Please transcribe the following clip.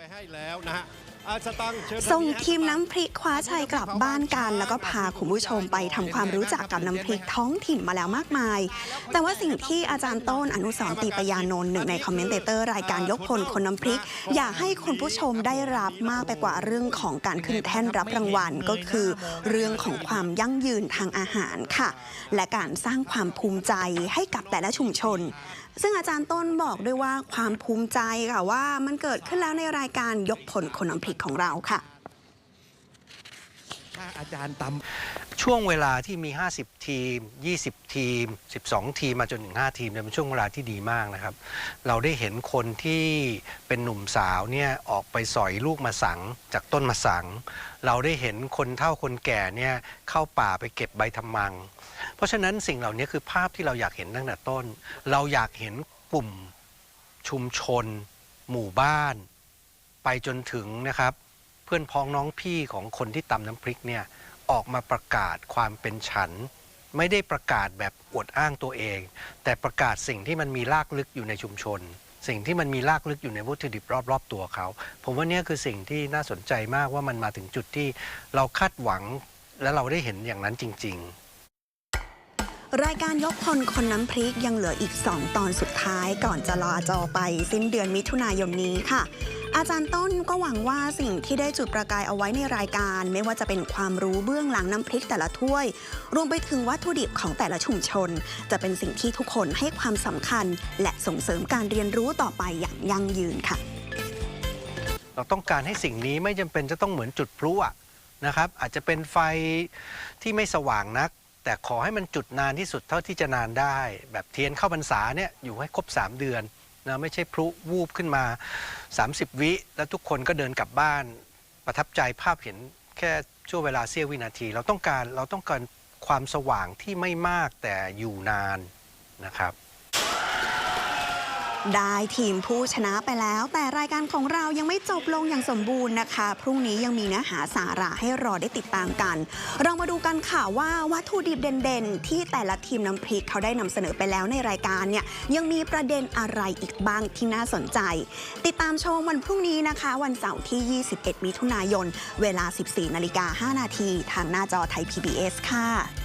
ไปให้แล้วนะฮะ สตังค์เชิญส่งทานี้ฮะทีมน้ำพริกคว้าชัยกลับบ้านกัน แล้วก็พาคุณผู้ชมไปทำความรู้จักกับน้ำพริกท้องถิ่นมาแล้วมากมาย แต่ว่าสิ่งที่อาจารย์ต้นอนุสรณ์ตีปยานนท์หนึ่งในคอมเมนเตเตอร์รายการยกพลคนน้ำพริก อยากให้คุณผู้ชมได้รับมากไปกว่าเรื่องของการขึ้นแท่นรับรางวัลก็คือ เรื่องของความยั่งยืนทางอาหารค่ะ และการสร้างความภูมิใจให้กับแต่ละชุมชนซึ่งอาจารย์ต้นบอกด้วยว่าความภูมิใจค่ะว่ามันเกิดขึ้นแล้วในรายการยกผลคนน้ำพริกของเราค่ะ ถ้าอาจารย์ตำช่วงเวลาที่มี 50 ทีม 20 ทีม 12 ทีมมาจนถึง 5 ทีมเนี่ยเป็นช่วงเวลาที่ดีมากนะครับ เราได้เห็นคนที่เป็นหนุ่มสาวเนี่ยออกไปสอยลูกมาสังจากต้นมาสัง เราได้เห็นคนเฒ่าคนแก่เนี่ยเข้าป่าไปเก็บใบทำมัง เพราะฉะนั้นสิ่งเหล่านี้คือภาพที่เราอยากเห็นตั้งแต่ต้น เราอยากเห็นกลุ่มชุมชน หมู่บ้าน จนถึงนะครับ เพื่อนพ้องน้องพี่ของคนที่ตำน้ำพริกเนี่ยออกมาประกาศความเป็นฉัน ไม่ได้ประกาศแบบอวดอ้างตัวเอง แต่ประกาศสิ่งที่มันมีรากลึกอยู่ในชุมชน สิ่งที่มันมีรากลึกอยู่ในวัตถุดิบรอบๆตัวเขา ผมว่านี่คือสิ่งที่น่าสนใจมากว่ามันมาถึงจุดที่เราคาดหวังและเราได้เห็นอย่างนั้นจริง ๆรายการยกพลคนน้ำพริกยังเหลืออีก 2 ตอนสุดท้ายก่อนจะลาจอไปสิ้นเดือนมิถุนายนนี้ค่ะ อาจารย์ต้นก็หวังว่าสิ่งที่ได้จุดประกายเอาไว้ในรายการ ไม่ว่าจะเป็นความรู้เบื้องหลังน้ำพริกแต่ละถ้วย รวมไปถึงวัตถุดิบของแต่ละชุมชน จะเป็นสิ่งที่ทุกคนให้ความสำคัญ และส่งเสริมการเรียนรู้ต่อไปอย่างยั่งยืนค่ะ เราต้องการให้สิ่งนี้ไม่จำเป็นจะต้องเหมือนจุดพลุอะนะครับ อาจจะเป็นไฟที่ไม่สว่างนัก แต่ขอให้มันจุดนานที่สุดเท่าที่จะนานได้ แบบเทียนเข้าพรรษาเนี่ยอยู่ให้ครบ 3 เดือน นะไม่ใช่พลุวูบขึ้นมา 30 วิ แล้วทุกคนก็เดินกลับบ้าน ประทับใจภาพเห็นแค่ช่วงเวลาเสี้ยววินาที เราต้องการเราต้องการความสว่างที่ไม่มากแต่อยู่นานนะครับ ได้ทีมผู้ชนะไปแล้ว แต่รายการของเรายังไม่จบลงอย่างสมบูรณ์นะคะ พรุ่งนี้ยังมีเนื้อหาสาระให้รอได้ติดตามกัน เรามาดูกันค่ะว่าวัตถุดิบเด่นๆ ที่แต่ละทีมน้ำพริกเขาได้นำเสนอไปแล้วในรายการเนี่ยยังมีประเด็นอะไรอีกบ้างที่น่าสนใจ ติดตามชมวันพรุ่งนี้นะคะ วันเสาร์ที่ 21 มิถุนายน เวลา 14 นาฬิกา 5 นาทีทางหน้าจอไทย PBS ค่ะ